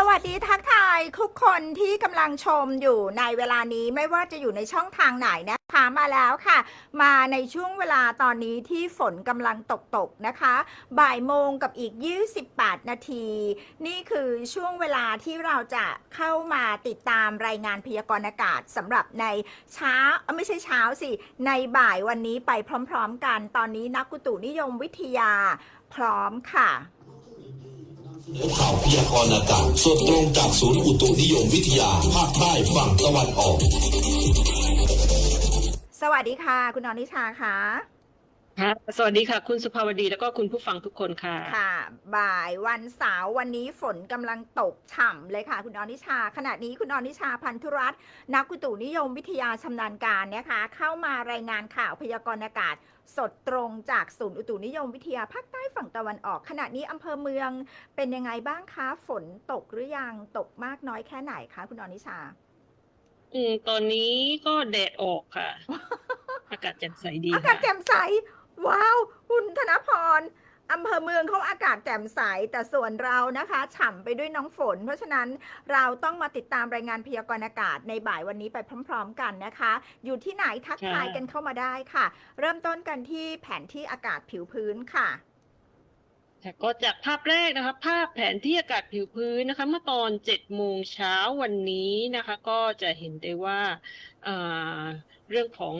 สวัสดีทักทายทุกคนที่กำลังชมอยู่ในเวลานี้ไม่ว่าจะอยู่ในช่องทางไหนนะคะมาแล้วค่ะ มาในช่วงเวลาตอนนี้ที่ฝนกำลังตกตกนะคะ บ่ายโมงกับอีก 28 นาที นี่คือช่วงเวลาที่เราจะเข้ามาติดตามรายงานพยากรณ์อากาศสำหรับในเช้าไม่ใช่เช้าสิ ในบ่ายวันนี้ไปพร้อม ๆ กัน ตอนนี้นักอุตุนิยมวิทยาพร้อมค่ะ เนื้อข่าวพยากรณ์อากาศสดตรงจากศูนย์อุตุนิยมวิทยา ภาคใต้ฝั่งตะวันออก สวัสดีค่ะ คุณอนิชาค่ะ ค่ะสวัสดีค่ะ คุณสุภาวดีแล้วก็คุณผู้ฟังทุกคนค่ะ ค่ะ บ่ายวันเสาร์วันนี้ฝนกำลังตกฉ่ำเลยค่ะ คุณอนิชา ขณะนี้คุณอนิชาพันธุรัตน์นักอุตุนิยมวิทยาชำนาญการนะคะ เข้ามารายงานข่าวพยากรณ์อากาศ สดตรงจากศูนย์อุตุนิยมวิทยาภาคใต้ฝั่งตะวันออก ขณะนี้อำเภอเมืองเป็นยังไงบ้างคะ ฝนตกหรือยังตกมากน้อยแค่ไหนคะ คุณอนิชา อืมตอนนี้ก็แดดออกค่ะ อากาศแจ่มใสดีอากาศค่ะ แจ่มใส ว้าว คุณธนพร อำเภอเมืองเขาอากาศแจ่มใส แต่ส่วนเรานะคะฉ่ำไปด้วยน้องฝน เพราะฉะนั้นเราต้องมาติดตามรายงานพยากรณ์อากาศในบ่ายวันนี้ไปพร้อม ๆ กันนะคะ อยู่ที่ไหนทักทายกันเข้ามาได้ค่ะ เริ่มต้นกันที่แผนที่อากาศผิวพื้นค่ะค่ก็จากภาพแรกนะคะ ภาพแผนที่อากาศผิวพื้นนะคะ เมื่อตอนเจ็ดโมงเช้าวันนี้นะคะ ก็จะเห็นได้ว่าเรื่องของ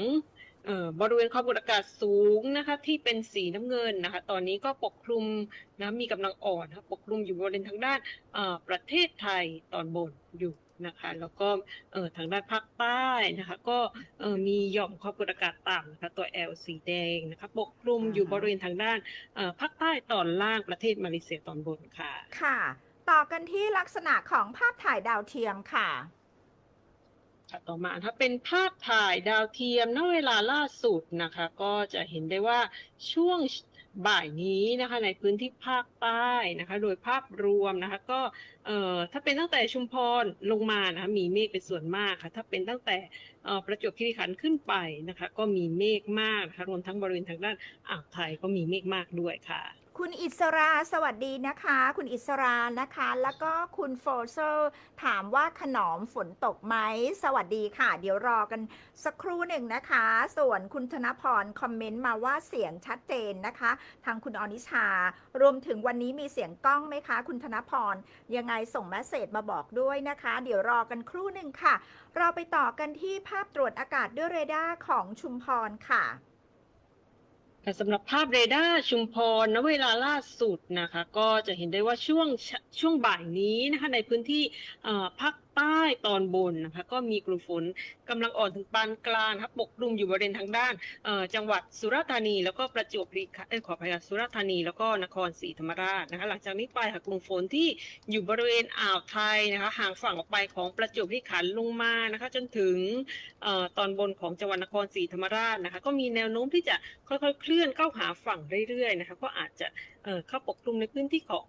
บริเวณความกดอากาศสูงนะคะ ที่เป็นสีน้ำเงินนะคะ ตอนนี้ก็ปกคลุมนะมีกำลังอ่อนนะคะปกคลุมอยู่บริเวณทางด้านประเทศไทยตอนบนอยู่นะคะแล้วก็ทางด้านภาคใต้นะคะ ก็มีหย่อมความกดอากาศต่ำนะคะตัว L สีแดงนะคะปกคลุมอยู่บริเวณทางด้านภาคใต้ตอนล่างประเทศมาเลเซียตอนบนค่ะ ค่ะ ต่อกันที่ลักษณะของภาพถ่ายดาวเทียมค่ะ ค่ะต่อมาถ้าเป็นภาพถ่ายดาวเทียมณเวลาล่าสุดนะคะ ก็จะเห็นได้ว่าช่วงบ่ายนี้นะคะในพื้นที่ภาคใต้นะคะ โดยภาพรวมนะคะ ก็เอ่อถ้าเป็นตั้งแต่ชุมพรลงมานะคะมีเมฆเป็นส่วนมากค่ะ ถ้าเป็นตั้งแต่เอ่อประจวบคีรีขันธ์ขึ้นไปนะคะ ก็มีเมฆมากนะคะรวมทั้งบริเวณทางด้านอ่าวไทยก็มีเมฆมากด้วยค่ะ คุณอิสราสวัสดีนะคะ คุณอิสรานะคะ แล้วก็คุณโฟเซอร์ถามว่าขนอมฝนตกไหมสวัสดีค่ะ เดี๋ยวรอกันสักครู่หนึ่งนะคะ ส่วนคุณธนพรคอมเมนต์มาว่าเสียงชัดเจนนะคะ ทางคุณอนิชารวมถึงวันนี้มีเสียงกล้องไหมคะ คุณธนพรยังไงส่งแมสเซจมาบอกด้วยนะคะ เดี๋ยวรอกันครู่หนึ่งค่ะ เราไปต่อกันที่ภาพตรวจอากาศด้วยเรดาร์ของชุมพรค่ะ ค่สำหรับภาพเรดาร์ชุมพรณเวลาล่าสุดนะคะ ก็จะเห็นได้ว่าช่วงช่วงบ่ายนี้นะคะ ในพื้นที่ภาค ใต้ตอนบนนะคะก็มีกลุ่มฝนกำลังอ่อนถึงปานกลางนะคะปกคลุมอยู่บริเวณทางด้านจังหวัดสุราษฎร์ธานี แล้วก็ประจวบคีรีขันธ์เอ้ยขออภัยสุราษฎร์ธานีแล้วก็นครศรีธรรมราชนะคะหลังจากนี้ไปค่ะกลุ่มฝนที่อยู่บริเวณอ่าวไทยนะคะห่างฝั่งออกไปของประจวบคีรีขันธ์ลงมานะคะจนถึงออตอนบนของจังหวัดนครศรีธรรมราชนะคะก็มีแนวโน้มที่จะค่อยๆ เคลื่อนเข้าหาฝั่งเรื่อยๆนะคะก็อาจจะเข้าปกคลุมในพื้นที่ของ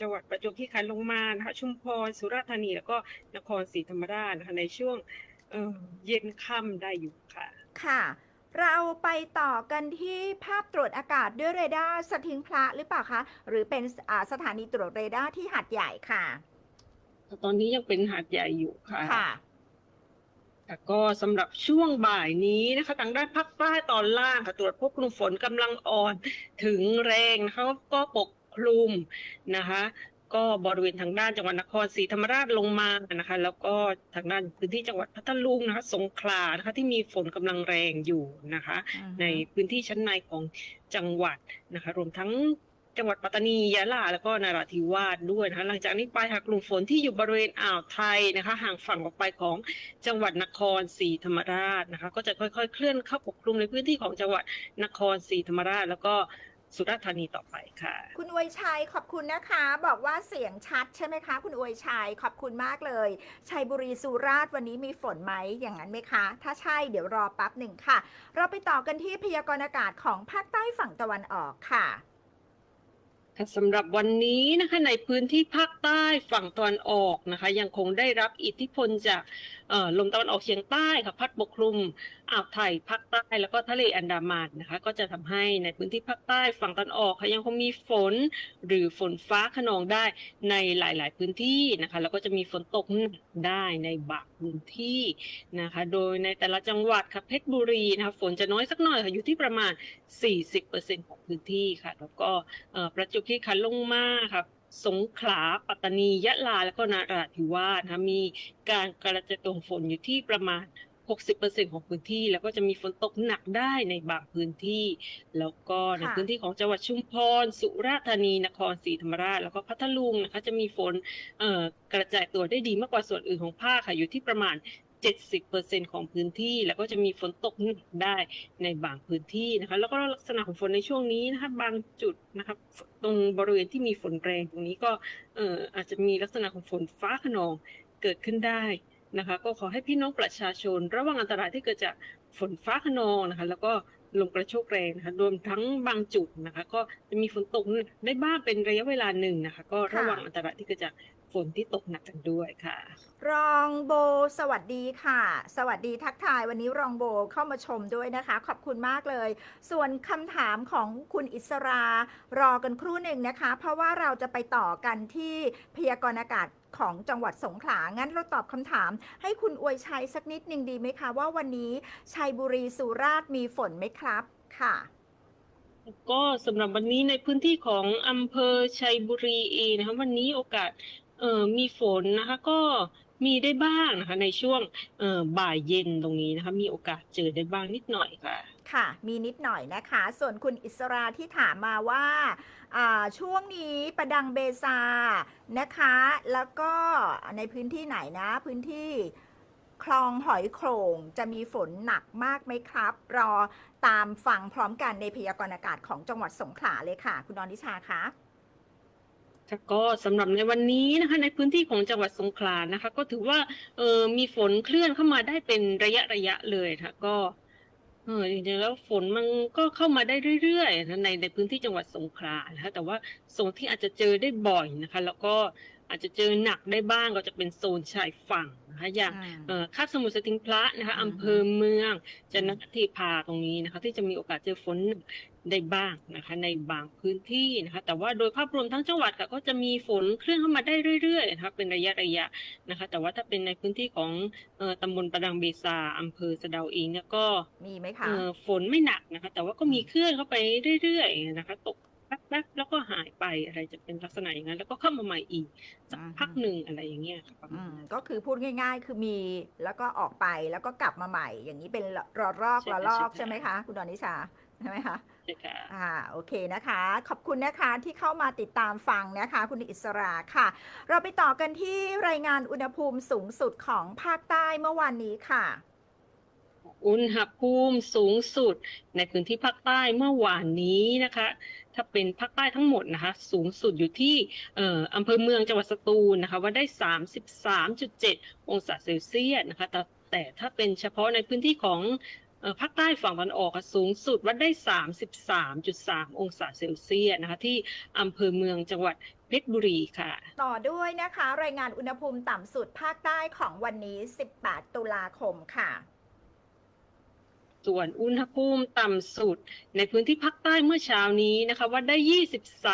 จังหวัดประจวบคีรีขันธ์ลงมานะคะชุมพรสุราษฎร์ธานีแล้วก็นครศรีธรรมราชนะคะในช่วงเอ่อเย็นค่ำได้อยู่ค่ะ ค่ะ เราไปต่อกันที่ภาพตรวจอากาศด้วยเรดาร์สถิงพระหรือเปล่าคะ หรือเป็นอ่าสถานีตรวจเรดาร์ที่หัดใหญ่ค่ะ ตอนนี้ยังเป็นหาดใหญ่อยู่ค่ะค่ะค่ะก็สำหรับช่วงบ่ายนี้นะคะทางด้านภาคใต้ตอนล่างค่ะตรวจพบกลุ่มฝนกำลังอ่อนถึงแรงนะคะก็ปก คลุมนะคะ ก็บริเวณทางด้านจังหวัดนครศรีธรรมราชลงมานะคะ แล้วก็ทางด้านพื้นที่จังหวัดพัทลุงนะคะ สงขลานะคะที่มีฝนกำลังแรงอยู่นะคะอือฮึในพื้นที่ชั้นในของจังหวัดนะคะ รวมทั้งจังหวัดปัตตานียะลาแล้วก็นราธิวาสด้วยนะคะหลังจากนี้ไปค่ะกลุ่มฝนที่อยู่บริเวณอ่าวไทยนะคะ ห่างฝั่งออกไปของจังหวัดนครศรีธรรมราชนะคะ ก็จะค่อยๆ เคลื่อนเข้าปกคลุมในพื้นที่ของจังหวัดนครศรีธรรมราช แล้วก็ สุราษฎร์ธานีต่อไปค่ะ คุณอวยชัยขอบคุณนะคะ บอกว่าเสียงชัดใช่ไหมคะ คุณอวยชัยขอบคุณมากเลยชัยบุรีสุราษฎร์วันนี้มีฝนไหมอย่างนั้นไหมคะ ถ้าใช่เดี๋ยวรอแป๊บหนึ่งค่ะ เราไปต่อกันที่พยากรณ์อากาศของภาคใต้ฝั่งตะวันออกค่ะค่ะสำหรับวันนี้นะคะในพื้นที่ภาคใต้ฝั่งตะวันออกนะคะ ยังคงได้รับอิทธิพลจากเอ่อ ลมตะวันออกเฉียงใต้ค่ะพัดปกคลุมอ่าวไทยภาคใต้แล้วก็ทะเลอันดามันนะคะ ก็จะทำให้ในพื้นที่ภาคใต้ฝั่งตะวันออกค่ะยังคงมีฝน หรือฝนฟ้าขนองได้ในหลาย ๆ พื้นที่นะคะ แล้วก็จะมีฝนตกหนักได้ในบางพื้นที่นะคะ โดยในแต่ละจังหวัดค่ะเพชรบุรีนะคะฝนจะน้อยสักหน่อยค่ะอยู่ที่ประมาณ 40%ของพื้นที่ค่ะ แล้วก็ประจวบคีรีขันธ์ลงมาครับ สงขลา ปัตตานี ยะลา แล้วก็นราธิวาสนะคะมีการกระจายตัวของฝนอยู่ที่ประมาณ 60%ของพื้นที่ แล้วก็จะมีฝนตกหนักได้ในบางพื้นที่ แล้วก็ในค่ะ พื้นที่ของจังหวัดชุมพร สุราษฎร์ธานี นครศรีธรรมราช แล้วก็พัทลุงนะคะจะมีฝนเอ่อกระจายตัวได้ดีมากกว่าส่วนอื่นของภาคค่ะอยู่ที่ประมาณ 70%ของพื้นที่ แล้วก็จะมีฝนตกหนักได้ในบางพื้นที่นะคะ แล้วก็ลักษณะของฝนในช่วงนี้นะคะบางจุดนะครับตรงบริเวณที่มีฝนแรงตรงนี้ก็เอ่ออาจจะมีลักษณะของฝนฟ้าขนองเกิดขึ้นได้นะคะ ก็ขอให้พี่น้องประชาชน ระวังอันตรายที่เกิดจากฝนฟ้าขนองนะคะ แล้วก็ลมกระโชกแรงนะคะรวมทั้งบางจุดนะคะ ก็จะมีฝนตกนักได้บ้างเป็นระยะเวลาหนึ่งนะคะ ก็ระวังอันตรายที่เกิดจาก ฝนที่ตกหนักกันด้วยค่ะ รองโบสวัสดีค่ะ สวัสดีทักทายวันนี้รองโบเข้ามาชมด้วยนะคะ ขอบคุณมากเลย ส่วนคำถามของคุณอิสรารอกันครู่หนึ่งนะคะ เพราะว่าเราจะไปต่อกันที่พยากรณ์อากาศของจังหวัดสงขลา งั้นเราตอบคำถาม ให้คุณอวยชัยสักนิดหนึ่งดีไหมคะ ว่าวันนี้ชัยบุรีสุราษฎร์มีฝนไหมครับค่ะก็สำหรับวันนี้ในพื้นที่ของอำเภอชัยบุรีเองนะคะวันนี้โอกาส เอ่อมีฝนนะคะก็มีได้บ้างนะคะ ในช่วงเอ่อบ่ายเย็นตรงนี้นะคะ มีโอกาสเจอได้บ้างนิดหน่อยค่ะ ค่ะ มีนิดหน่อยนะคะ ส่วนคุณอิสราที่ถามมาว่าอ่า ช่วงนี้ประดังเบซานะคะ แล้วก็ในพื้นที่ไหนนะ พื้นที่คลองหอยโขงจะมีฝนหนักมากไหมครับ รอตามฟังพร้อมกันในพยากรณ์อากาศของจังหวัดสงขลาเลยค่ะ คุณนนิชาคะ ค่ะก็สำหรับในวันนี้นะคะในพื้นที่ของจังหวัดสงขลานะคะ ก็ถือว่าเออมีฝนเคลื่อนเข้ามาได้เป็นระยะระยะเลยค่ะ ก็เออจริงๆแล้วฝนมันก็เข้ามาได้เรื่อยๆนะในในพื้นที่จังหวัดสงขลานะคะแต่ว่าโซนที่อาจจะเจอได้บ่อยนะคะ แล้วก็อาจจะเจอหนักได้บ้างก็จะเป็นโซนชายฝั่งนะคะอย่างเอ่อคาบสมุทรสติงพระนะคะอืมอำเภอเมืองจันททีพาตรงนี้นะคะ ที่จะมีโอกาสเจอฝนหนัก ได้บ้างนะคะ ในบางพื้นที่นะคะ แต่ว่าโดยภาพรวมทั้งจังหวัดค่ะก็จะมีฝนเคลื่อนเข้ามาได้เรื่อยๆนะคะเป็นระยะระยะนะคะ แต่ว่าถ้าเป็นในพื้นที่ของเอ่อตำบลประดังเบซาอำเภอสะเดาเองเนี่ยก็มีไหมคะเอ่อฝนไม่หนักนะคะ แต่ว่าก็มีเคลื่อนเข้าไปเรื่อยๆนะคะ ตกแป๊บๆแล้วก็หายไปอะไรจะเป็นลักษณะอย่างนั้น แล้วก็เข้ามาใหม่อีกสักอืมพักหนึ่งอะไรอย่างเงี้ยค่ะประอืมาณมนั้นก็คือพูดง่าย ๆ คือมีแล้วก็ออกไปแล้วก็กลับมาใหม่ อย่างนี้เป็นรอรอกใช่ระค่ะลอกใช่ค่ะใช่ไหมคะ คุณดนิชาใช่ไหมคะ ใช่ค่ะอ่าโอเคนะคะ ขอบคุณนะคะที่เข้ามาติดตามฟังนะคะ คุณอิสราค่ะ เราไปต่อกันที่รายงานอุณหภูมิสูงสุดของภาคใต้เมื่อวานนี้ค่ะอุณหภูมิสูงสุดในพื้นที่ภาคใต้เมื่อวานนี้นะคะ ถ้าเป็นภาคใต้ทั้งหมดนะคะ สูงสุดอยู่ที่เอ่ออำเภอเมืองจังหวัดสตูลนะคะว่าได้ 33.7 องศาเซลเซียสนะคะแต่แต่ถ้าเป็นเฉพาะในพื้นที่ของเอ่อ ภาคใต้ฝั่งตะวันออกอะสูงสุดว่าได้ 33.3 องศาเซลเซียสนะคะที่อำเภอเมืองจังหวัดเพชรบุรีค่ะ ต่อด้วยนะคะ รายงานอุณหภูมิต่ำสุดภาคใต้ของวันนี้ 18 ตุลาคมค่ะส่วนอุณหภูมิต่ำสุดในพื้นที่ภาคใต้เมื่อเช้านี้นะคะว่าได้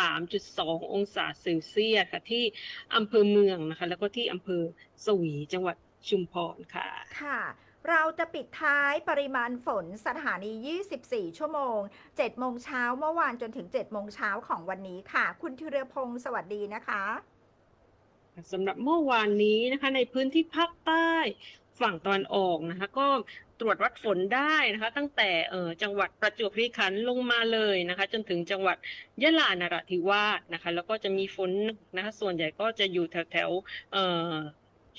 23.2 องศาเซลเซียสค่ะที่อำเภอเมืองนะคะแล้วก็ที่อำเภอสวีจังหวัดชุมพรค่ะ ค่ะ เราจะปิดท้ายปริมาณฝนสถานี 24 ชั่วโมง 7 โมงเช้าเมื่อวานจนถึง 7 โมงเช้าของวันนี้ค่ะ คุณธีรพงศ์สวัสดีนะคะสำหรับเมื่อวานนี้นะคะ ในพื้นที่ภาคใต้ฝั่งตะวันออกนะคะ ก็ตรวจวัดฝนได้นะคะ ตั้งแต่เออจังหวัดประจวบคีรีขันธ์ลงมาเลยนะคะ จนถึงจังหวัดยะลานราธิวาสนะคะ แล้วก็จะมีฝนนะคะ ส่วนใหญ่ก็จะอยู่แถวแถวเออ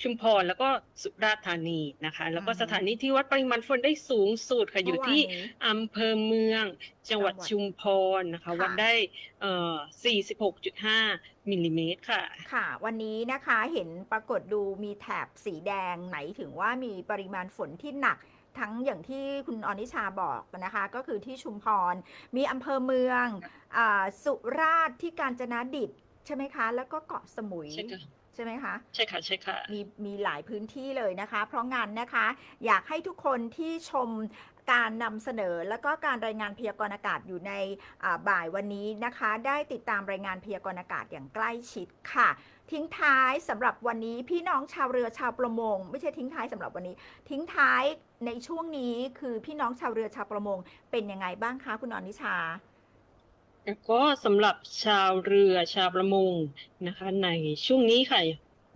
ชุมพรแล้วก็สุราษฎร์ธานีนะคะ แล้วก็อือฮึสถานีที่วัดปริมาณฝนได้สูงสุดค่ะอยู่ที่เมื่อวานนี้อำเภอเมือง จังหวัดจังหวัดชุมพรนะคะค่ะวัดได้เอ่อ46.5มิลลิเมตรค่ะ ค่ะ วันนี้นะคะเห็นปรากฏดูมีแถบสีแดงไหนถึงว่ามีปริมาณฝนที่หนักทั้งอย่างที่คุณอนิชาบอกนะคะ ก็คือที่ชุมพร มีอำเภอเมืองอาสุราษฎร์ที่กาญจนดิต ใช่ไหมคะ แล้วก็เกาะสมุย ใช่ค่ะใช่ไหมคะ ใช่ค่ะใช่ค่ะ มีมีหลายพื้นที่เลยนะคะ เพราะงั้นนะคะ อยากให้ทุกคนที่ชมการนำเสนอแล้วก็การรายงานพยากรณ์อากาศอยู่ในอ่าบ่ายวันนี้นะคะ ได้ติดตามรายงานพยากรณ์อากาศอย่างใกล้ชิดค่ะ ทิ้งท้ายสำหรับวันนี้พี่น้องชาวเรือชาวประมง ไม่ใช่ทิ้งท้ายสำหรับวันนี้ ทิ้งท้ายในช่วงนี้คือพี่น้องชาวเรือชาวประมง เป็นยังไงบ้างคะคุณอนิชา แล้วก็สำหรับชาวเรือชาวประมงนะคะ ในช่วงนี้ค่ะ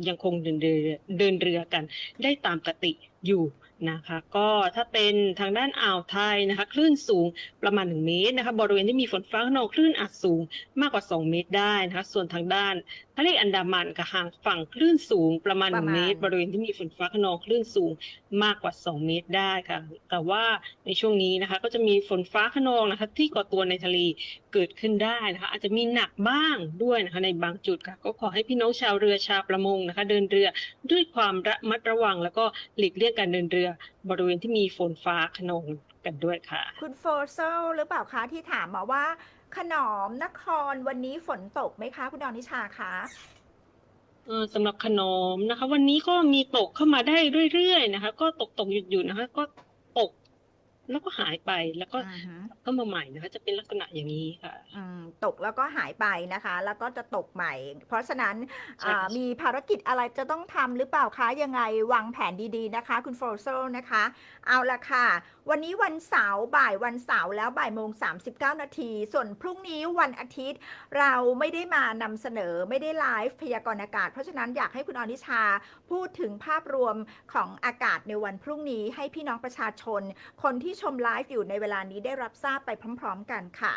ยังคงเดินเรือเดินเรือกันได้ตามปกติอยู่ นะคะ ก็ถ้าเป็นทางด้านอ่าวไทยนะคะ คลื่นสูงประมาณ 1 เมตรนะคะ บริเวณที่มีฝนฟ้าขนองคลื่นอาจสูงมากกว่า 2 เมตรได้นะคะ ส่วนทางด้านทะเลอันดามันกับห่างฝั่งคลื่นสูงประมาณประ1มาณเมตร บริเวณที่มีฝนฟ้าขนองคลื่นสูงมากกว่า 2 เมตรได้ค่ะ แต่ว่าในช่วงนี้นะคะ ก็จะมีฝนฟ้าขนองนะคะ ที่ก่อตัวในทะเลเกิดขึ้นได้นะคะ อาจจะมีหนักบ้างด้วยนะคะ ในบางจุดค่ะ ก็ขอให้พี่น้องชาวเรือชาวประมงนะคะ เดินเรือด้วยความระมัดระวังแล้วก็หลีกเลี่ยงการเดินเรือบริเวณที่มีฝนฟ้าขนองกันด้วยค่ะ คุณโฟเซลหรือเปล่าคะที่ถามมาว่า ขนอมนครวันนี้ฝนตกไหมคะ คุณอนิชาคะเอ่อสำหรับขนมนะคะ วันนี้ก็มีตกเข้ามาได้เรื่อยๆนะคะ ก็ตกตกหยุดหยุดนะคะ ก็ตก แล้วก็หายไปแล้วก็อือฮึเข้ามาใหม่นะคะ จะเป็นลักษณะอย่างนี้ค่ะ อืมตกแล้วก็หายไปนะคะ แล้วก็จะตกใหม่ เพราะฉะนั้นใช่อ่าค่ะมีภารกิจอะไรจะต้องทำหรือเปล่าคะ ยังไงวางแผนดีๆนะคะ คุณโฟโซนะคะ เอาละค่ะ วันนี้วันเสาร์บ่ายวันเสาร์แล้วบ่ายโมง 39 นาที ส่วนพรุ่งนี้วันอาทิตย์ เราไม่ได้มานำเสนอไม่ได้ไลฟ์พยากรณ์อากาศ เพราะฉะนั้นอยากให้คุณอนิชาพูดถึงภาพรวมของอากาศในวันพรุ่งนี้ให้พี่น้องประชาชน คนที่ชมไลฟ์อยู่ในเวลานี้ได้รับทราบไปพร้อม ๆ กันค่ะ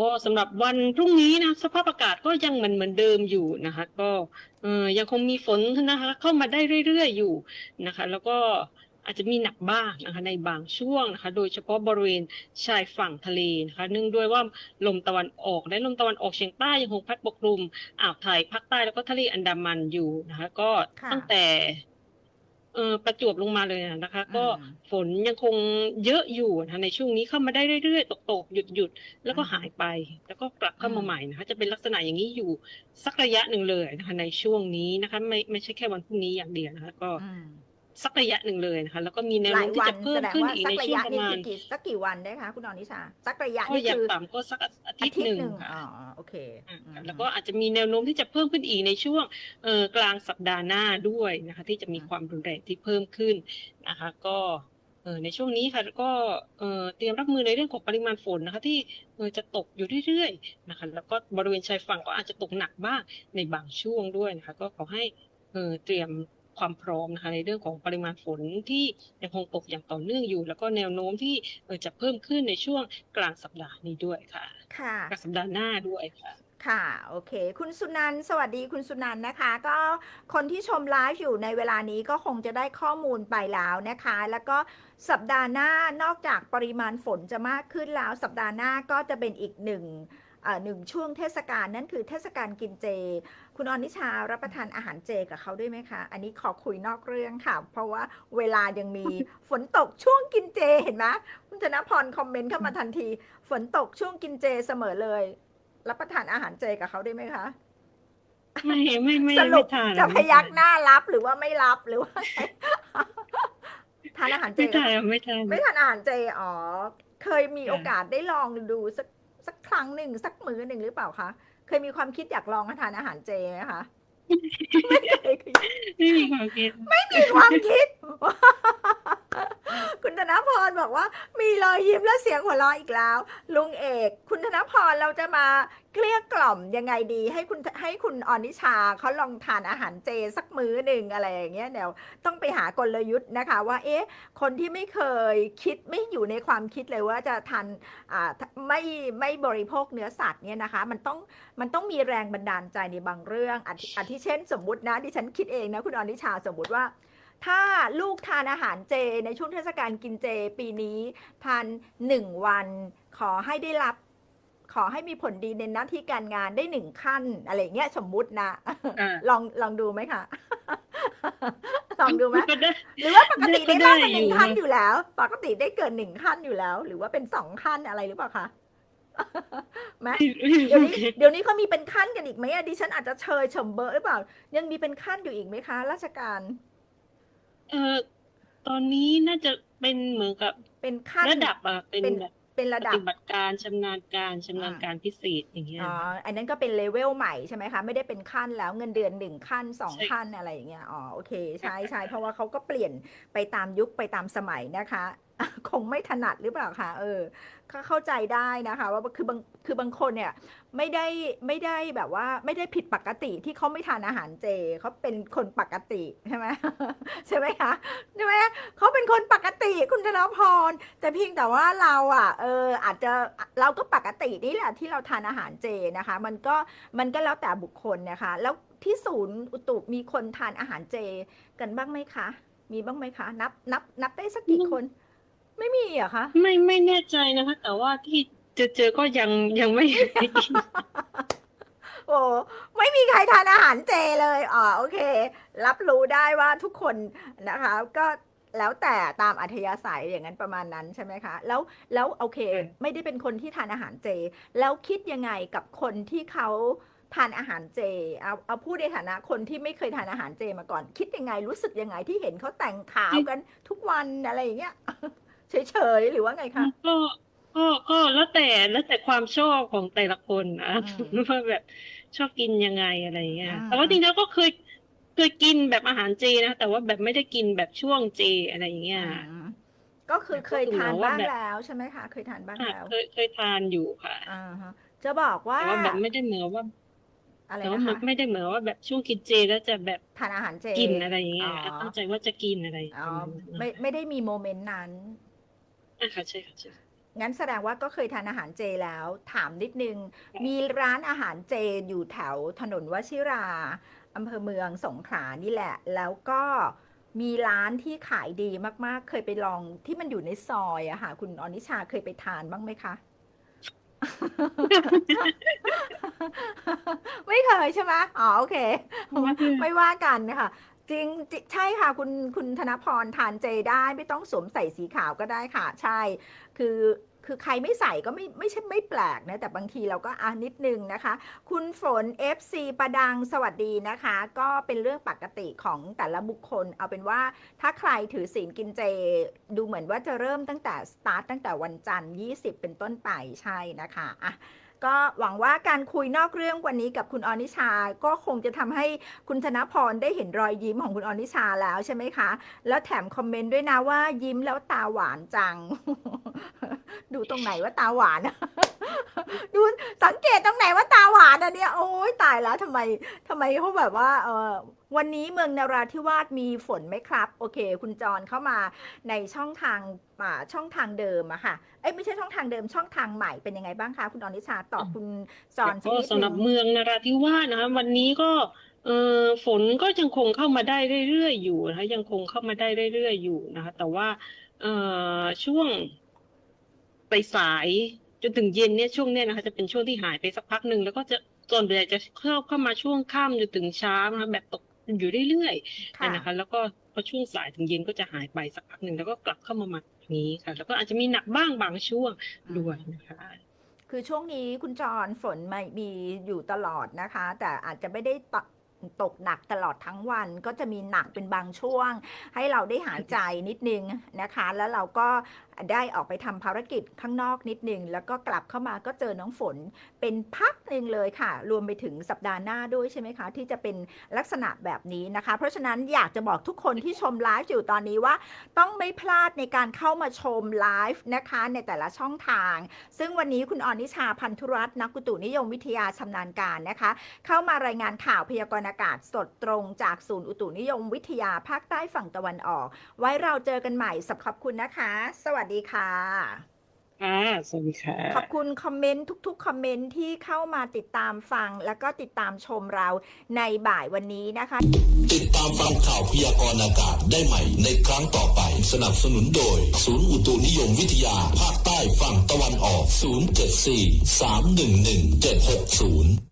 ก็สำหรับวันพรุ่งนี้นะสภาพอากาศก็ยังเหมือนเหมือนเดิมอยู่นะคะ ก็เออยังคงมีฝนนะคะ เข้ามาได้เรื่อยๆอยู่นะคะ แล้วก็อาจจะมีหนักบ้างนะคะในบางช่วงนะคะ โดยเฉพาะบริเวณชายฝั่งทะเลนะคะเนื่องด้วยว่าลมตะวันออกและลมตะวันออกเฉียงใต้ยังคงพัดปกคลุมอ่าวไทยภาคใต้แล้วก็ทะเลอันดามันอยู่นะคะ ก็ค่ะตั้งแต่ เออประจวบลงมาเลยนะคะ ก็อืมฝนยังคงเยอะอยู่นะคะในช่วงนี้เข้ามาได้เรื่อยๆตกๆหยุดๆแล้วก็อืมหายไป แล้วก็กลับเข้าอืมามใหม่นะคะจะเป็นลักษณะอย่างนี้อยู่สักระยะหนึ่งเลยนะคะในช่วงนี้นะคะ ไม่ไม่ใช่แค่วันพรุ่งนี้อย่างเดียวนะคะก็อืม สักระยะหนึ่งเลยนะคะ แล้วก็มีแนวหโน้ลายมที่วัจะนเพิ่แสมดงขึ้นว่าอีกสัในกระช่วงยะประนี่มาคืณอกี่สักกี่วันได้คะคุณอนิชาสักระยะก็นี่อย่างคือต่ำก็สักอาทิอาตย์ทิตหย์นึ่งหนึ่งค่ะอ๋อโอเคอ่าอืมแล้วก็อาจจะมีแนวโน้มที่จะเพิ่มขึ้นอีกในช่วงเอ่อกลางสัปดาห์หน้าด้วยนะคะ ที่จะมีความรุนแรงที่เพิ่มขึ้นนะคะ ก็เอ่อในช่วงนี้ค่ะก็เอ่อเตรียมรับมือในเรื่องของปริมาณฝนนะคะ ที่เอ่อจะตกอยู่เรื่อยๆนะคะ แล้วก็บริเวณชายฝั่งก็อาจจะตกหนักบ้างในบางช่วงด้วยนะคะ ก็ขอให้เอ่อเตรียม ความพร้อมนะคะในเรื่องของปริมาณฝนที่ยังคงตกอย่างต่อเนื่องอยู่ แล้วก็แนวโน้มที่เอ่อจะเพิ่มขึ้นในช่วงกลางสัปดาห์นี้ด้วยค่ะค่ะกลางสัปดาห์หน้าด้วยค่ะค่ะโอเค คุณสุนันท์สวัสดีคุณสุนันท์นะคะ ก็คนที่ชมไลฟ์อยู่ในเวลานี้ก็คงจะได้ข้อมูลไปแล้วนะคะ แล้วก็สัปดาห์หน้านอกจากปริมาณฝนจะมากขึ้นแล้ว สัปดาห์หน้าก็จะเป็นอีกหนึ่งเอ่อ หนึ่งช่วงเทศกาลนั่นคือเทศกาลกินเจ คุณอนิชารับประทานอาหารเจกับเขาด้วยไหมคะ อันนี้ขอคุยนอกเรื่องค่ะ เพราะว่าเวลายังมีฝนตกช่วงกินเจเห็นไหมคุณธนพรคอมเมนต์เข้ามาทันที ฝนตกช่วงกินเจเสมอเลย รับประทานอาหารเจกับเขาได้ไหมคะไม่ไม่ไม่สรุไม่ปทานจะพไม่ยักทานหน้ารับหรือว่าไม่รับหรือว่าทานอาหารเจไม่เหรอทานไม่ทานไม่ทานอาหารเจอ๋อเคยมีค่ะโอกาสได้ลองดูสักสัก ครั้งหนึ่งสักมื้อหนึ่งหรือเปล่าคะเคยมีความคิดอยากลองทานอาหารเจไหมคะไม่เคยไม่มีความคิดมีความคิด คุณธนพรบอกว่า มีรอยยิ้มและเสียงหัวเราะอีกแล้ว ลุงเอก คุณธนพรเราจะมาเกลี้ยกล่อมยังไงดี ให้คุณให้คุณอนิชาเขาลองทานอาหารเจสักมื้อหนึ่งอะไรอย่างเงี้ยเดี๋ยวต้องไปหากลยุทธ์นะคะ ว่าเอ๊ะคนที่ไม่เคยคิดไม่อยู่ในความคิดเลยว่าจะทานอ่าไม่ไม่บริโภคเนื้อสัตว์เนี่ยนะคะ มันต้องมันต้องมีแรงบันดาลใจในบางเรื่องอาทิเช่น สมมุตินะดิฉันคิดเองนะคุณอนิชาสมมุติว่า ถ้าลูกทานอาหารเจในช่วงเทศกาลกินเจปีนี้ทานหนึ่งวันขอให้ได้รับขอให้มีผลดีในหน้าที่การงานได้หนึ่งขั้น อะไรอย่างเงี้ยสมมุตินะอ่าลองลองดูไหมคะลองดูไหมก็ได้หรือว่าปกติก็ได้ได้มากกว่าหนึ่งอยู่ขั้นนะอยู่แล้ว ปกติได้เกินหนึ่งขั้นอยู่แล้ว หรือว่าเป็นสองขั้นอะไรหรือเปล่าคะไหมเดี๋ยวนี้เดี๋ยวนี้เขามีเป็นขั้นกันอีกไหมอะดิฉันอาจจะเชยเฉมเบอร์หรือเปล่า ยังมีเป็นขั้นอยู่อีกไหมคะ ราชการ เออตอนนี้น่าจะเป็นเหมือนกับเป็นขั้นระดับอะเป็นเป็นแบบเป็นระปดับ ฏิบัติการชำนาญการชำนาญการพิเศษอย่างเงี้ย อ๋อ อันนั้นก็เป็นเลเวลใหม่ใช่ไหมคะ ไม่ได้เป็นขั้นแล้วเงินเดือนหนึ่งขั้นสองใช่ ขั้นอะไรอย่างเงี้ย อ๋อ โอเค ใช่ใช่เพราะว่าเขาก็เปลี่ยนไปตามยุคไปตามสมัยนะคะ คงไม่ถนัดหรือเปล่าคะเออก็เข้าใจได้นะคะว่าคือบางคือบางคนเนี่ยไม่ได้ไม่ได้แบบว่าไม่ได้ผิดปกติที่เขาไม่ทานอาหารเจเขาเป็นคนปกติใช่ไหมใช่ไหมคะใช่ไหมเขาเป็นคนปกติคุณธนพร แต่เพียงแต่ว่าเราอะเอออาจจะเราก็ปกตินี่แหละที่เราทานอาหารเจนะคะ มันก็มันก็แล้วแต่บุคคลนะคะแล้วที่ศูนย์อุตุมีคนทานอาหารเจกันบ้างไหมคะ มีบ้างไหมคะ นับนับนับได้สักกี่คน ไม่มีเหรอะคะ ไม่ไม่แน่ใจนะคะ แต่ว่าที่เจอเจอก็ยังยังไม่ได้กิน โอ้ไม่มีใครทานอาหารเจเลยอ๋อโอเค รับรู้ได้ว่าทุกคนนะคะ ก็แล้วแต่ตามอัธยาศัยอย่างนั้นประมาณนั้นใช่ไหมคะ แล้วแล้วโอเคไม่ได้เป็นคนที่ทานอาหารเจ แล้วคิดยังไงกับคนที่เขาทานอาหารเจเอาเอาพูดในฐานะคนที่ไม่เคยทานอาหารเจมาก่อน คิดยังไงรู้สึกยังไงที่เห็นเขาแต่งขาวกันทุกวันอะไรอย่างเงี้ย เฉยๆหรือว่าไงคะก็ก็ก็แล้วแต่แล้วแต่ความชอบของแต่ละคนนะอืมว่าแบบชอบกินยังไงอะไรเงี้ยอ่าแต่ว่าจริงๆแล้วก็เคยเคยกินแบบอาหารเจนะแต่ว่าแบบไม่ได้กินแบบช่วงเจอะไรอย่างเงี้ยอืมก็คือเคยทานบ้างแล้วใช่ไหมคะเคยทานบ้างอะแล้วเคยเคยทานอยู่ค่ะอ่าฮะจะบอกว่าแต่ว่าแบบไม่ได้เหมือนว่าอะไรแต่ว่านะมันคะไม่ได้เหมือนว่าแบบช่วงกินเจแล้วจะแบบทานอาหารเจกินอะไรอย่างเงี้ยอ๋อตั้งใจว่าจะกินอะไรอ๋อประมาณนั้นไม่ไม่ได้มีโมเมนต์นั้น อะค่ะใช่ค่ะใช่ค่ะงั้นแสดงว่าก็เคยทานอาหารเจแล้ว ถามนิดนึง มีร้านอาหารเจอยู่แถวถนนวชิราอำเภอเมืองสงขลานี่แหละ แล้วก็มีร้านที่ขายดีมากๆ เคยไปลองที่มันอยู่ในซอยอะค่ะ คุณอนิชาเคยไปทานบ้างไหมคะ ไม่เคยใช่ไหมอ๋อโอเค ไม่ว่ากันนะคะ จริงจิใช่ค่ะ คุณคุณธนพรทานเจได้ไม่ต้องสวมใส่สีขาวก็ได้ค่ะ ใช่ คือคือใครไม่ใส่ก็ไม่ไม่ใช่ไม่แปลกนะ แต่บางทีเราก็อ่านิดนึงนะคะ คุณฝน FC ประดังสวัสดีนะคะ ก็เป็นเรื่องปกติของแต่ละบุคคล เอาเป็นว่าถ้าใครถือศีลกินเจ ดูเหมือนว่าจะเริ่มตั้งแต่สตาร์ทตั้งแต่วันจันทร์ 20 เป็นต้นไปใช่นะคะอะ ก็หวังว่าการคุยนอกเรื่องวันนี้กับคุณอนิชา ก็คงจะทำให้คุณธนพรได้เห็นรอยยิ้มของคุณอนิชาแล้วใช่ไหมคะ แล้วแถมคอมเมนต์ด้วยนะว่ายิ้มแล้วตาหวานจัง ดูตรงไหนว่าตาหวาน ดูสังเกตตรงไหนว่าตาหวานอันเนี้ยโอ้ยตายแล้วทำไมทำไมเขาแบบว่าเออวันนี้เมืองนราธิวาสมีฝนไหมครับ โอเค คุณจรเข้ามาในช่องทางอ่าช่องทางเดิมอะค่ะเอ้ยไม่ใช่ช่องทางเดิมช่องทางใหม่เป็นยังไงบ้างคะคุณอนิชาตอบคุณจอนสักก็นิดสำหนึรับงเมืองนราธิวาสนะคะวันนี้ก็เออฝนก็ยังคงเข้ามาได้เรื่อยๆอยู่นะคะยังคงเข้ามาได้เรื่อยๆอยู่นะคะ แต่ว่าเออช่วงไปสายๆ จนถึงเย็นเนี่ยช่วงเนี้ยนะคะ จะเป็นช่วงที่หายไปสักพักหนึ่งแล้วก็จะส่วนใหญ่จะเข้าเข้ามาช่วงค่ำจนถึงเช้านะคะแบบตกอยู่เรื่อยๆค่ะนะคะ แล้วก็พอช่วงสายถึงเย็นก็จะหายไปสักพักหนึ่งแล้วก็กลับเข้ามาใหม่อย่างนี้ค่ะ แล้วก็อาจจะมีหนักบ้างบางช่วงด้วยนะคะคือช่วงนี้คุณจรฝนไม่มีอยู่ตลอดนะคะ แต่อาจจะไม่ได้ตกตกหนักตลอดทั้งวันก็จะมีหนักเป็นบางช่วง ให้เราได้หายใจนิดนึงนะคะ แล้วเราก็ได้ออกไปทำภารกิจข้างนอกนิดนึง แล้วก็กลับเข้ามาก็เจอน้องฝนเป็นพักหนึ่งเลยค่ะ รวมไปถึงสัปดาห์หน้าด้วยใช่ไหมคะ ที่จะเป็นลักษณะแบบนี้นะคะ เพราะฉะนั้นอยากจะบอกทุกคนที่ชมไลฟ์อยู่ตอนนี้ว่า ต้องไม่พลาดในการเข้ามาชมไลฟ์นะคะในแต่ละช่องทาง ซึ่งวันนี้คุณอนิชาพันธุรัตน์นักกุตุนิยมวิทยาชำนาญการนะคะ เข้ามารายงานข่าวพยากรณ์อากาศสดตรงจากศูนย์อุตุนิยมวิทยาภาคใต้ฝั่งตะวันออก ไว้เราเจอกันใหม่สับขอบคุณนะคะ สวัสดีค่ะค่ะสวัสดีค่ะ ขอบคุณคอมเมนต์ทุก ๆ คอมเมนต์ที่เข้ามาติดตามฟัง แล้วก็ติดตามชมเราในบ่ายวันนี้นะคะ ติดตามฟังข่าวพยากรณ์อากาศได้ใหม่ ในครั้งต่อไป สนับสนุนโดย ศูนย์อุตุนิยมวิทยา ภาคใต้ฝั่งตะวันออก 074 311 760